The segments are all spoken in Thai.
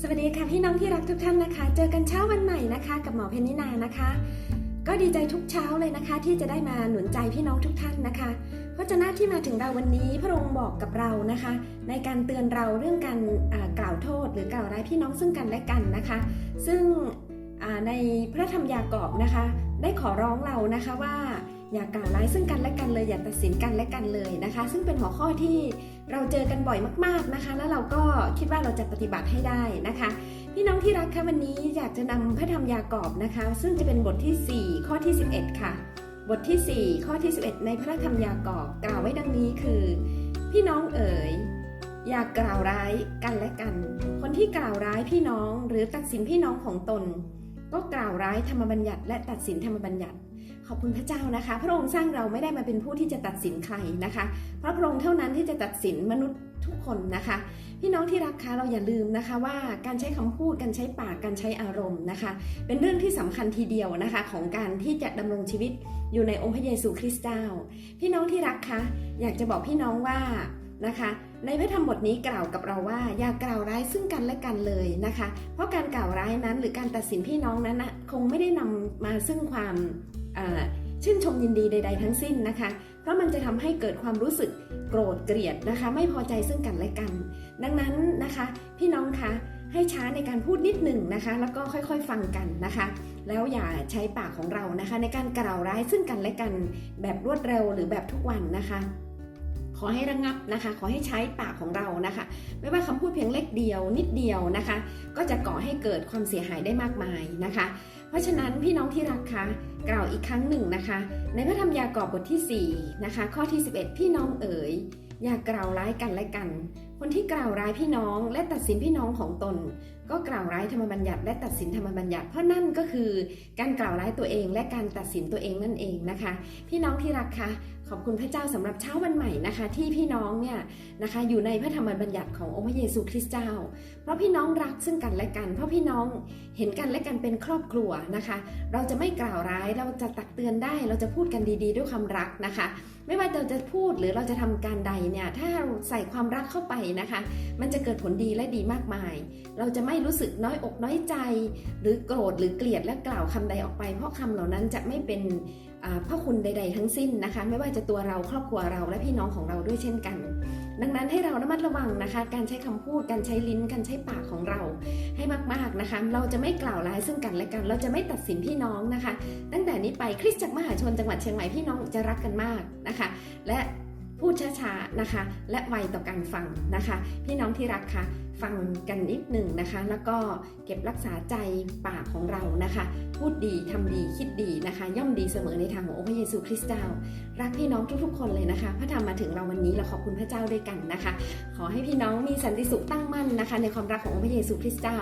สวัสดีค่ะพี่น้องที่รักทุกท่านนะคะ เจอกันเช้าวันใหม่นะคะ กับหมอเพนนินานะคะ ก็ดีใจทุกเช้าเลยนะคะ ที่จะได้มาหนุนใจพี่น้องทุกท่านนะคะพระเจ้าหน้าที่มาถึงเราวันนี้พระองค์บอกกับเรานะคะ ในการเตือนเราเรื่องการกล่าวโทษ หรือกล่าวร้ายพี่น้องซึ่งกันและกันนะคะ ซึ่งในพระธรรมยากอบนะคะ ได้ขอร้องเรานะคะว่า อย่ากล่าวร้ายซึ่งกันและกันเลยอย่าตัดสินกันและกันเลยนะคะ ซึ่งเป็นหัวข้อที่เราเจอกันบ่อยมาก ๆนะคะ แล้วเราก็คิดว่าเราจะปฏิบัติให้ได้นะคะ พี่น้องที่รักคะวันนี้อยากจะนำพระธรรมยากอบนะคะ ซึ่งจะเป็นบทที่ 4 ข้อที่ 11 ค่ะ บทที่ 4 ข้อที่ 11 ในพระธรรมยากอบกล่าวไว้ดังนี้คือ พี่น้องเอ๋ยอย่ากล่าวร้ายกันและกัน คนที่กล่าวร้ายพี่น้องหรือตัดสินพี่น้องของตน ก็กล่าวร้ายธรรมบัญญัติและตัดสินธรรมบัญญัติ ขอบคุณพระเจ้านะคะ พระองค์สร้างเราไม่ได้มาเป็นผู้ที่จะตัดสินใครนะคะ เพราะพระองค์เท่านั้นที่จะตัดสินมนุษย์ทุกคนนะคะ พี่น้องที่รักคะเราอย่าลืมนะคะว่าการใช้คำพูดการใช้ปากการใช้อารมณ์นะคะ เป็นเรื่องที่สำคัญทีเดียวนะคะ ของการที่จะดำรงชีวิตอยู่ในองค์พระเยซูคริสต์เจ้า พี่น้องที่รักคะอยากจะบอกพี่น้องว่านะคะในพระธรรมบทนี้กล่าวกับเราว่า อย่ากล่าวร้ายซึ่งกันและกันเลยนะคะ เพราะการกล่าวร้ายนั้นหรือการตัดสินพี่น้องนั้นนะคงไม่ได้นำมาซึ่งความ ชื่นชมยินดีใด ๆ ทั้งสิ้นนะคะ เพราะมันจะทำให้เกิดความรู้สึกโกรธเกลียดนะคะ ไม่พอใจซึ่งกันและกัน ดังนั้นนะคะ พี่น้องคะให้ช้าในการพูดนิดหนึ่งนะคะ แล้วก็ค่อยๆฟังกันนะคะ แล้วอย่าใช้ปากของเรานะคะ ในการกล่าวร้ายซึ่งกันและกัน แบบรวดเร็วหรือแบบทุกวันนะคะขอให้ระงงับนะคะ ขอให้ใช้ปากของเรานะคะ ไม่ว่าคำพูดเพียงเล็กเดียวนิดเดียวนะคะ ก็จะก่อให้เกิดความเสียหายได้มากมายนะคะ ราะฉะนั้นพี่น้องที่รักคะกล่าวอีกครั้งหนึ่งนะคะ ในพระธรรมยากอบบทที่4นะคะข้อที่ 11 พี่น้องเอ๋ยอย่ากล่าวร้ายกันและกัน คนที่กล่าวร้ายพี่น้องและตัดสินพี่น้องของตนก็กล่าวร้ายธรรมบัญญัติและตัดสินธรรมบัญญัติ เพราะนั่นก็คือการกล่าวร้ายตัวเองและการตัดสินตัวเองนั่นเองนะคะ พี่น้องที่รักคะขอบคุณพระเจ้าสำหรับเช้าวันใหม่นะคะ ที่พี่น้องเนี่ยนะคะอยู่ในพระธรรมบัญญัติขององค์พระเยซูคริสต์เจ้า เพราะพี่น้องรักซึ่งกันและกัน เพราะพี่น้องเห็นกันและกันเป็นครอบครัวนะคะ เราจะไม่กล่าวร้ายเราจะตักเตือนได้ เราจะพูดกันดีๆ ด้วยความรักนะคะ ไม่ว่าเราจะพูดหรือเราจะทำการใดเนี่ยถ้าใส่ความรักเข้าไปนะคะ มันจะเกิดผลดีและดีมากมาย เราจะไม่รู้สึกน้อยอกน้อยใจ หรือโกรธหรือเกลียดและกล่าวคำใดออกไป เพราะคำเหล่านั้นจะไม่เป็นพระคุณใด ๆ ทั้งสิ้นนะคะ ไม่ว่าจะตัวเราครอบครัวเราและพี่น้องของเราด้วยเช่นกัน ดังนั้นให้เราระมัดระวังนะคะ การใช้คำพูดการใช้ลิ้นการใช้ปากของเราให้มากๆนะคะ เราจะไม่กล่าวร้ายซึ่งกันและกัน เราจะไม่ตัดสินพี่น้องนะคะ ตั้งแต่นี้ไปคริสตจักรมหาชนจังหวัดเชียงใหม่พี่น้องจะรักกันมากนะคะ และ พูดช้าๆนะคะ และไวต่อการฟังนะคะ พี่น้องที่รักค่ะฟังกันนิดหนึ่งนะคะ แล้วก็เก็บรักษาใจปากของเรานะคะ พูดดีทำดีคิดดีนะคะ ย่อมดีเสมอในทางขององค์พระเยซูคริสต์เจ้า รักพี่น้องทุกๆคนเลยนะคะ พระธรรมมาถึงเราวันนี้เราขอบคุณพระเจ้าด้วยกันนะคะ ขอให้พี่น้องมีสันติสุขตั้งมั่นนะคะ ในความรักขององค์พระเยซูคริสต์เจ้า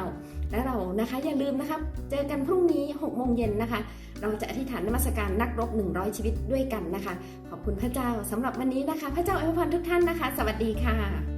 และเรานะคะอย่าลืมนะคะเจอกันพรุ่งนี้6โมงเย็นนะคะ เราจะอธิษฐานนมัสการนักรบ100 ชีวิตด้วยกันนะคะ ขอบคุณพระเจ้าสำหรับวันนี้นะคะพระเจ้าอวยพรทุกท่านนะคะ สวัสดีค่ะ